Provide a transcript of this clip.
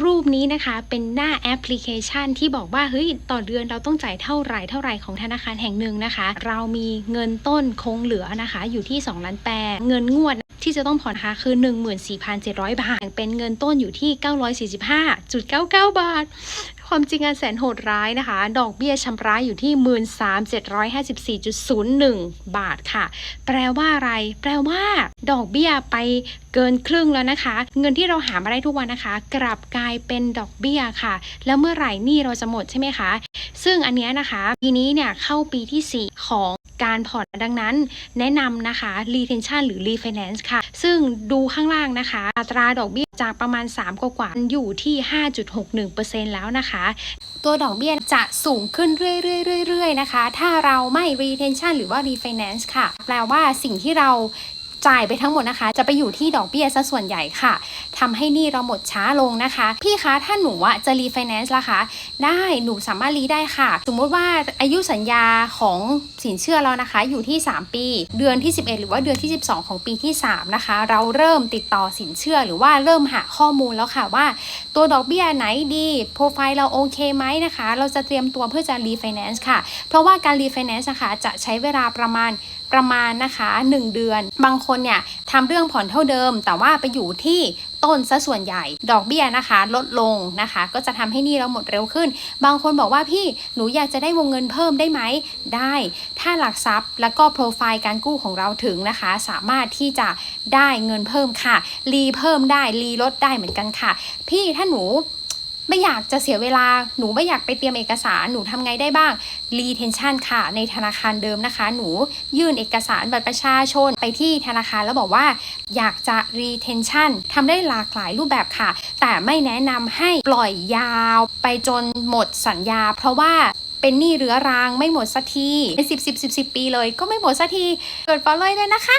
รูปนี้นะคะเป็นหน้าแอปพลิเคชันที่บอกว่าเฮ้ยต่อเดือนเราต้องจ่ายเท่าไหร่เท่าไหร่ของธนาคารแห่งหนึ่งนะคะ เรามีเงินต้นคงเหลือนะคะ อยู่ที่2ล้านแปดเงินงวดที่จะต้องผ่อนนะคะคือ 14,700 บาท เป็นเงินต้นอยู่ที่ 945.99 บาท ความจริงอันแสนโหดร้ายนะคะ ดอกเบี้ยชำระอยู่ที่ 13,754.01 บาทค่ะ แปลว่าอะไร แปลว่าดอกเบี้ยไปเกินครึ่งแล้วนะคะ เงินที่เราหามาได้ทุกวันนะคะ กลับกลายเป็นดอกเบี้ยค่ะ แล้วเมื่อไหร่นี่เราจะหมดใช่ไหมคะ ซึ่งอันเนี้ยนะคะปีนี้เนี่ยเข้าปีที่ 4 ของ การผ่อนดังนั้น แนะนำนะคะ retention หรือ refinance ค่ะ ซึ่งดูข้างล่างนะคะ อัตราดอกเบี้ยจากประมาณ 3 กว่าๆอยู่ที่ 5.61%แล้วนะคะ ตัวดอกเบี้ยจะสูงขึ้นเรื่อยๆๆๆนะคะ ถ้าเราไม่ retention หรือว่า refinance ค่ะ แปลว่าสิ่งที่เรา จ่ายไปทั้งหมดนะคะ จะไปอยู่ที่ดอกเบี้ยซะส่วนใหญ่ค่ะทำให้หนี้เราหมดช้าลงนะคะ พี่คะถ้าหนูอะจะ refinance ล่ะคะ ได้หนูสามารถรีได้ค่ะ สมมุติว่าอายุสัญญาของสินเชื่อเรานะคะ อยู่ที่ 3 ปี เดือนที่ 11 หรือว่าเดือนที่ 12 ของปีที่ 3 นะคะ เราเริ่มติดต่อสินเชื่อหรือว่าเริ่มหาข้อมูลแล้วค่ะว่า ตัวดอกเบี้ยไหนดีโปรไฟล์เราโอเคไหมนะคะ เราจะเตรียมตัวเพื่อจะ refinance ค่ะ เพราะว่าการ refinance นะคะจะใช้เวลาประมาณประมาณนะคะ 1 เดือน บางคนเนี่ยทำเรื่องผ่อนเท่าเดิม แต่ว่าไปอยู่ที่ต้นซะส่วนใหญ่ดอกเบี้ยนะคะ ลดลงนะคะ ก็จะทำให้นี้เราหมดเร็วขึ้น บางคนบอกว่าพี่หนูอยากจะได้วงเงินเพิ่มได้ไหมได้ ถ้าหลักทรัพย์แล้วก็โปรไฟล์การกู้ของเราถึงนะคะ สามารถที่จะได้เงินเพิ่มค่ะรีเพิ่มได้รีลดได้เหมือนกันค่ะ พี่ถ้าหนู ไม่อยากจะเสียเวลา หนูไม่อยากไปเตรียมเอกสาร หนูทำไงได้บ้าง retention ค่ะ ในธนาคารเดิมนะคะ หนูยื่นเอกสารบัตรประชาชนไปที่ธนาคารแล้วบอกว่า อยากจะ retention ทำได้หลากหลายรูปแบบค่ะ แต่ไม่แนะนำให้ปล่อยยาวไปจนหมดสัญญา เพราะว่าเป็นหนี้เรื้อรังไม่หมดสักที เป็นสิบสิบสิบสิบปีเลยก็ไม่หมดสักทีกด follow ด้วยนะคะ